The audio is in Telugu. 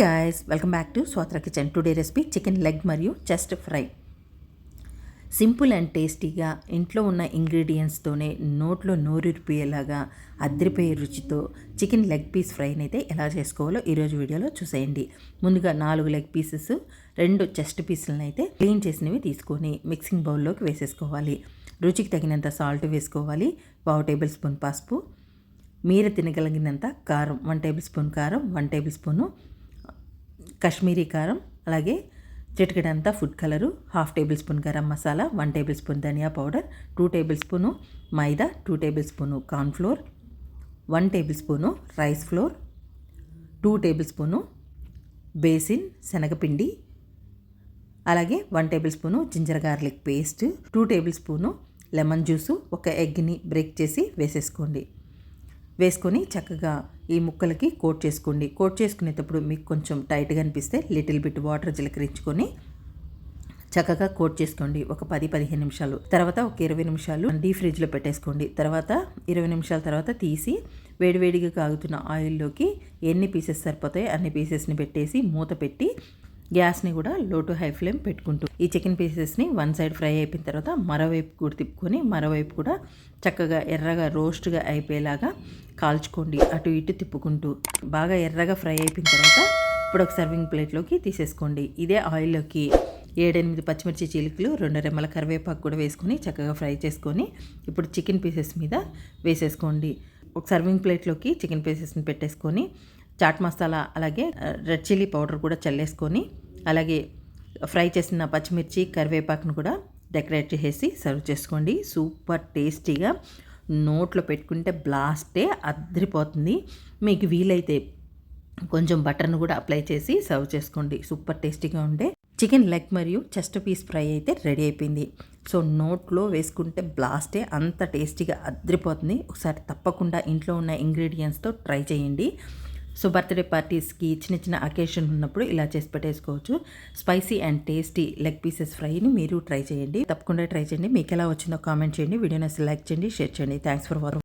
Guys welcome back to Swathra kitchen today recipe chicken leg మరియు చెస్ట్ ఫ్రై సింపుల్ అండ్ టేస్టీగా ఇంట్లో ఉన్న ఇంగ్రీడియంట్స్తోనే నోట్లో నోరూరిపోయేలాగా అద్దరిపోయే రుచితో చికెన్ లెగ్ పీస్ ఫ్రైని అయితే ఎలా చేసుకోవాలో ఈరోజు వీడియోలో చూసేయండి. ముందుగా నాలుగు లెగ్ పీసెస్ రెండు చెస్ట్ పీసులను అయితే క్లీన్ చేసినవి తీసుకొని మిక్సింగ్ బౌల్లోకి వేసేసుకోవాలి. రుచికి తగినంత సాల్ట్ వేసుకోవాలి పావు టేబుల్ స్పూన్ పసుపు. మీరు తినగలిగినంత కారం వన్ టేబుల్ స్పూన్ కారం వన్ టేబుల్ స్పూను కాశ్మీరీ కారం అలాగే చిటికెడంతా food colour half table spoon garam masala one table spoon ధనియా powder two table spoon maida two table spoon cornflour one table spoon rice flour two table spoon besan శనగపిండి అలాగే one table spoon ginger garlic paste two table spoon lemon juice ఒక ఎగ్ని బ్రేక్ చేసి వేసేసుకోండి. వేసుకొని చక్కగా ఈ ముక్కలకి కోట్ చేసుకోండి. కోట్ చేసుకునేటప్పుడు మీకు కొంచెం టైట్గా అనిపిస్తే లిటిల్ బిట్ వాటర్ జిలకరించుకొని చక్కగా కోట్ చేసుకోండి. ఒక పది పదిహేను నిమిషాలు. తర్వాత ఒక ఇరవై నిమిషాలు డీ ఫ్రిడ్జ్లో పెట్టేసుకోండి. తర్వాత ఇరవై నిమిషాల తర్వాత తీసి వేడివేడిగా కాగుతున్న ఆయిల్లోకి ఎన్ని పీసెస్ సరిపోతాయి అన్ని పీసెస్ని పెట్టేసి మూత పెట్టి గ్యాస్ని కూడా లో టు హై ఫ్లేమ్ పెట్టుకుంటూ ఈ చికెన్ పీసెస్ని వన్ సైడ్ ఫ్రై అయిపోయిన తర్వాత మరోవైపు కూడా తిప్పుకొని మరోవైపు కూడా చక్కగా ఎర్రగా రోస్ట్గా అయిపోయేలాగా కాల్చుకోండి. అటు ఇటు తిప్పుకుంటూ బాగా ఎర్రగా ఫ్రై అయిపోయిన తర్వాత ఇప్పుడు ఒక సర్వింగ్ ప్లేట్లోకి తీసేసుకోండి. ఇదే ఆయిల్లోకి ఏడెనిమిది పచ్చిమిర్చి చీలికలు రెండు రెమ్మల కరివేపాకు కూడా వేసుకొని చక్కగా ఫ్రై చేసుకొని ఇప్పుడు చికెన్ పీసెస్ మీద వేసేసుకోండి. ఒక సర్వింగ్ ప్లేట్లోకి చికెన్ పీసెస్ని పెట్టేసుకొని చాట్ మసాలా అలాగే రెడ్ చిల్లీ పౌడర్ కూడా చల్లేసుకొని అలాగే ఫ్రై చేసిన పచ్చిమిర్చి కరివేపాకును కూడా డెకరేట్ చేసి సర్వ్ చేసుకోండి. సూపర్ టేస్టీగా నోట్లో పెట్టుకుంటే బ్లాస్టే అద్దరిపోతుంది. మీకు వీలైతే కొంచెం బటర్ను కూడా అప్లై చేసి సర్వ్ చేసుకోండి. సూపర్ టేస్టీగా ఉండే చికెన్ లెగ్ మరియు చెస్ట్ పీస్ ఫ్రై అయితే రెడీ అయిపోయింది. సో నోట్లో వేసుకుంటే బ్లాస్టే అంత టేస్టీగా అద్దరిపోతుంది. ఒకసారి తప్పకుండా ఇంట్లో ఉన్న ఇంగ్రీడియంట్స్తో ట్రై చేయండి. సో బర్త్డే పార్టీస్కి చిన్న చిన్న అకేషన్ ఉన్నప్పుడు ఇలా చేసి పెట్టేసుకోవచ్చు. Spicy and tasty leg pieces ఫ్రైని మీరు ట్రై చేయండి. తప్పకుండా ట్రై చేయండి. మీకు ఎలా వచ్చిందో కామెంట్ చేయండి. వీడియోని లైక్ చేయండి షేర్ చేయండి. Thanks for watching.